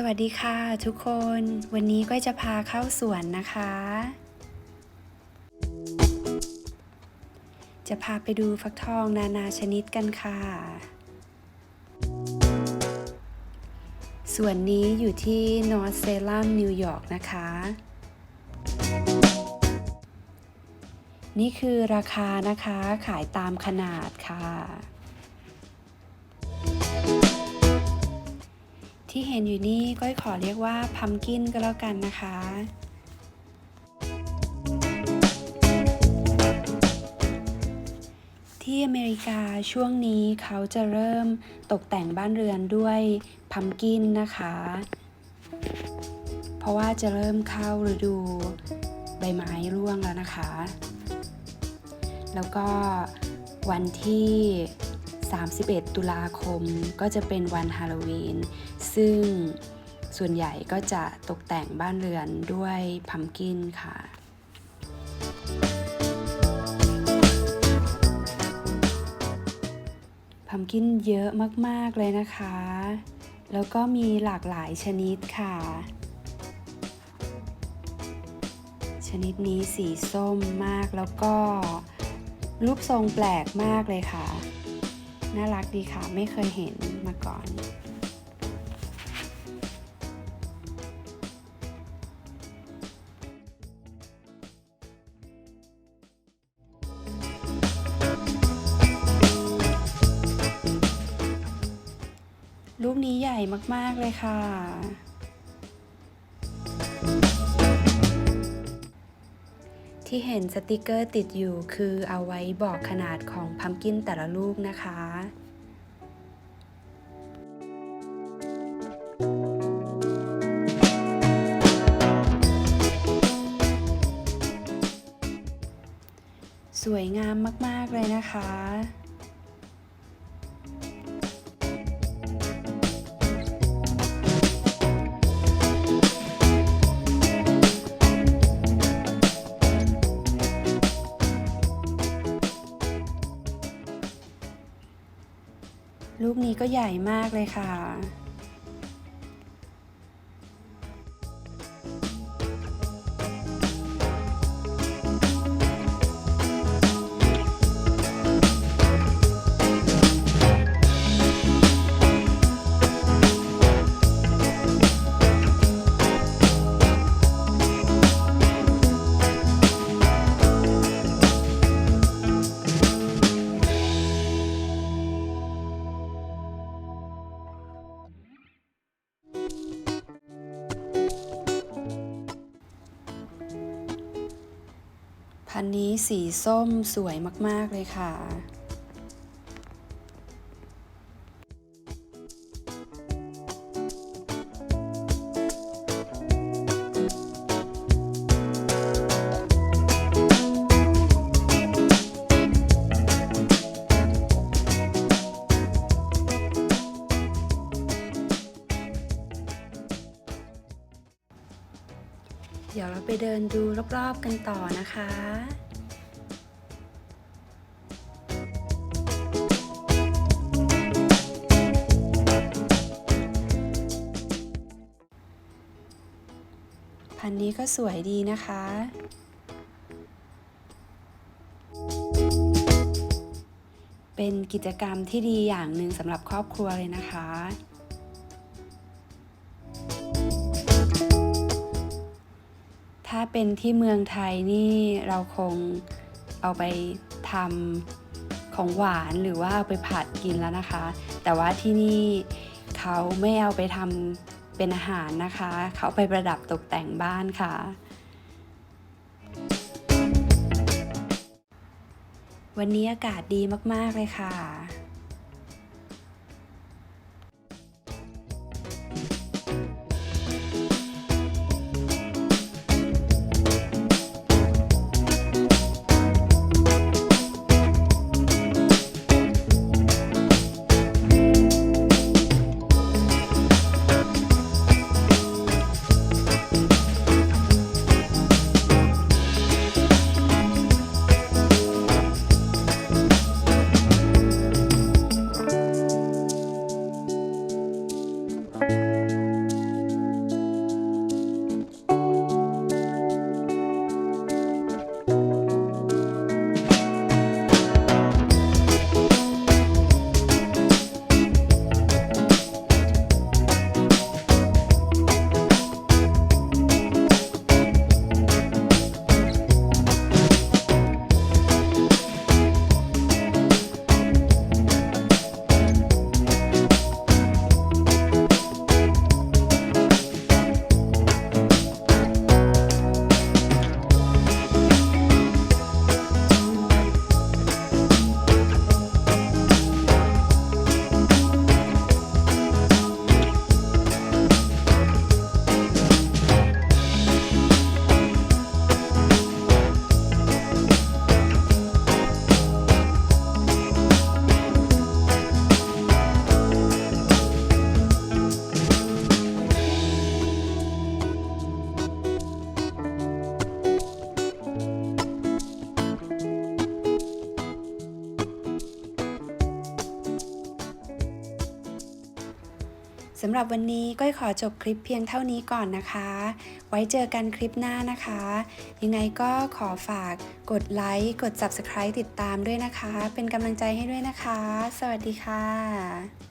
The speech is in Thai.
สวัสดีค่ะทุกคนวันนี้ก้อยจะพาเข้าสวนนะคะ จะพาไปดูฟักทองนานาชนิดกันค่ะส่วนนี้อยู่ที่นอร์เซลัมนิวยอร์กนะคะ นี่คือราคานะคะขายตามขนาดค่ะ ที่เห็นอยู่นี่ก้อยขอเรียกว่าพัมกินก็แล้วกันนะคะ ที่อเมริกาช่วงนี้เขาจะเริ่มตกแต่งบ้านเรือนด้วยพัมกินนะคะ เพราะว่าจะเริ่มเข้าฤดูใบไม้ร่วงแล้วนะคะ แล้วก็วันที่ 31 ตุลาคมก็จะเป็นวันฮาโลวีน ซึ่งส่วนใหญ่ก็จะตกแต่งบ้านเรือนด้วยพัมกินค่ะพัมกินเยอะมาก ๆ เลยนะคะ แล้วก็มีหลากหลายชนิดค่ะ ชนิดนี้สีส้มมากแล้วก็รูปทรงแปลกมากเลยค่ะ น่ารักดีค่ะ ไม่เคยเห็นมาก่อน ลูกนี้ใหญ่มากๆเลยค่ะ ที่เห็นสติกเกอร์ติดอยู่คือเอาไว้บอกขนาดของพัมกินแต่ละลูกนะคะสวยงามมาก ๆ เลยนะคะ ลูกนี้ก็ใหญ่มากเลยค่ะ พันนี้สีส้มสวยมาก ๆ เลยค่ะ ไปเดินดูรอบๆกันต่อนะคะพันนี้ก็สวยดีนะคะ เป็นกิจกรรมที่ดีอย่างหนึ่งสำหรับครอบครัวเลยนะคะ เป็นที่เมืองไทยนี่เราคงเอาไปทำของหวานหรือว่าเอาไปผัดกินแล้วนะคะ แต่ว่าที่นี่เขาไม่เอาไปทำเป็นอาหารนะคะ เขาเอาไปประดับตกแต่งบ้านค่ะ วันนี้อากาศดีมาก ๆ เลยค่ะ สำหรับวันนี้ก้อยขอจบคลิปเพียงเท่านี้ก่อนนะคะ ไว้เจอกันคลิปหน้านะคะ ยังไงก็ขอฝากกดไลค์ กด Subscribe ติดตามด้วยนะคะ เป็นกำลังใจให้ด้วยนะคะ สวัสดีค่ะ